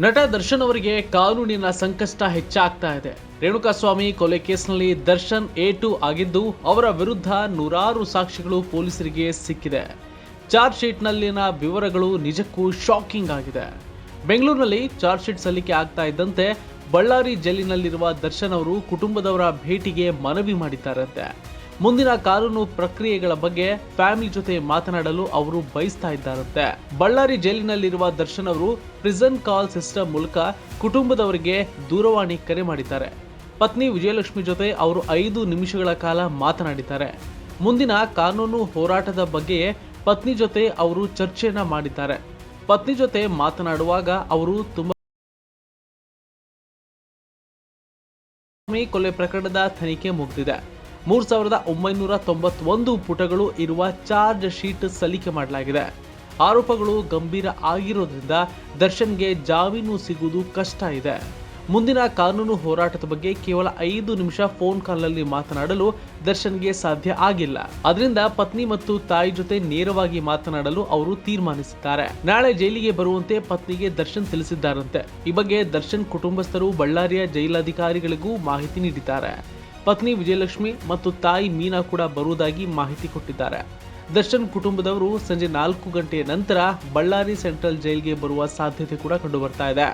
ನಟ ದರ್ಶನ್ ಅವರಿಗೆ ಕಾನೂನಿನ ಸಂಕಷ್ಟ ಹೆಚ್ಚಾಗ್ತಾ ಇದೆ. ರೇಣುಕಾಸ್ವಾಮಿ ಕೊಲೆ ಕೇಸ್ನಲ್ಲಿ ದರ್ಶನ್ ಎ ಟು ಆಗಿದ್ದು, ಅವರ ವಿರುದ್ಧ ನೂರಾರು ಸಾಕ್ಷಿಗಳು ಪೊಲೀಸರಿಗೆ ಸಿಕ್ಕಿದೆ. ಚಾರ್ಜ್ ಶೀಟ್ನಲ್ಲಿನ ವಿವರಗಳು ನಿಜಕ್ಕೂ ಶಾಕಿಂಗ್ ಆಗಿದೆ. ಬೆಂಗಳೂರಿನಲ್ಲಿ ಚಾರ್ಜ್ ಶೀಟ್ ಸಲ್ಲಿಕೆ ಆಗ್ತಾ ಇದ್ದಂತೆ ಬಳ್ಳಾರಿ ಜೈಲಿನಲ್ಲಿರುವ ದರ್ಶನ್ ಅವರು ಕುಟುಂಬದವರ ಭೇಟಿಗೆ ಮನವಿ ಮಾಡಿದ್ದಾರಂತೆ. ಮುಂದಿನ ಕಾನೂನು ಪ್ರಕ್ರಿಯೆಗಳ ಬಗ್ಗೆ ಫ್ಯಾಮಿಲಿ ಜೊತೆ ಮಾತನಾಡಲು ಅವರು ಬಯಸ್ತಾ ಇದ್ದಾರಂತೆ. ಬಳ್ಳಾರಿ ಜೈಲಿನಲ್ಲಿರುವ ದರ್ಶನ್ ಅವರು ಪ್ರಿಸನ್ ಕಾಲ್ ಸಿಸ್ಟಮ್ ಮೂಲಕ ಕುಟುಂಬದವರಿಗೆ ದೂರವಾಣಿ ಕರೆ ಮಾಡಿದ್ದಾರೆ. ಪತ್ನಿ ವಿಜಯಲಕ್ಷ್ಮಿ ಜೊತೆ ಅವರು ಐದು ನಿಮಿಷಗಳ ಕಾಲ ಮಾತನಾಡಿದ್ದಾರೆ. ಮುಂದಿನ ಕಾನೂನು ಹೋರಾಟದ ಬಗ್ಗೆ ಪತ್ನಿ ಜೊತೆ ಅವರು ಚರ್ಚೆಯನ್ನ ಮಾಡಿದ್ದಾರೆ. ಪತ್ನಿ ಜೊತೆ ಮಾತನಾಡುವಾಗ ಅವರು ತುಂಬಾ ಕೊಲೆ ಪ್ರಕರಣದ ತನಿಖೆ ಮುಗಿದಿದೆ. ಮೂರ್ ಸಾವಿರದ ಒಂಬೈನೂರ ತೊಂಬತ್ತೊಂದು ಪುಟಗಳು ಇರುವ ಚಾರ್ಜ್ ಶೀಟ್ ಸಲ್ಲಿಕೆ ಮಾಡಲಾಗಿದೆ. ಆರೋಪಗಳು ಗಂಭೀರ ಆಗಿರೋದ್ರಿಂದ ದರ್ಶನ್ಗೆ ಜಾಮೀನು ಸಿಗುವುದು ಕಷ್ಟ ಇದೆ. ಮುಂದಿನ ಕಾನೂನು ಹೋರಾಟದ ಬಗ್ಗೆ ಕೇವಲ ಐದು ನಿಮಿಷ ಫೋನ್ ಕಾಲ್ನಲ್ಲಿ ಮಾತನಾಡಲು ದರ್ಶನ್ಗೆ ಸಾಧ್ಯ ಆಗಿಲ್ಲ. ಅದರಿಂದ ಪತ್ನಿ ಮತ್ತು ತಾಯಿ ಜೊತೆ ನೇರವಾಗಿ ಮಾತನಾಡಲು ಅವರು ತೀರ್ಮಾನಿಸಿದ್ದಾರೆ. ನಾಳೆ ಜೈಲಿಗೆ ಬರುವಂತೆ ಪತ್ನಿಗೆ ದರ್ಶನ್ ತಿಳಿಸಿದ್ದಾರಂತೆ. ಈ ಬಗ್ಗೆ ದರ್ಶನ್ ಕುಟುಂಬಸ್ಥರು, ಬಳ್ಳಾರಿಯ ಜೈಲಾಧಿಕಾರಿಗಳಿಗೂ ಮಾಹಿತಿ ನೀಡಿದ್ದಾರೆ. ಪತ್ನಿ ವಿಜಯಲಕ್ಷ್ಮಿ ಮತ್ತು ತಾಯಿ ಮೀನಾ ಕೂಡ ಬರುವುದಾಗಿ ಮಾಹಿತಿ ಕೊಟ್ಟಿದ್ದಾರೆ. ದರ್ಶನ್ ಕುಟುಂಬದವರು ಸಂಜೆ ನಾಲ್ಕು ಗಂಟೆಯ ನಂತರ ಬಳ್ಳಾರಿ ಸೆಂಟ್ರಲ್ ಜೈಲ್ಗೆ ಬರುವ ಸಾಧ್ಯತೆ ಕೂಡ ಕಂಡುಬರ್ತಾ ಇದೆ.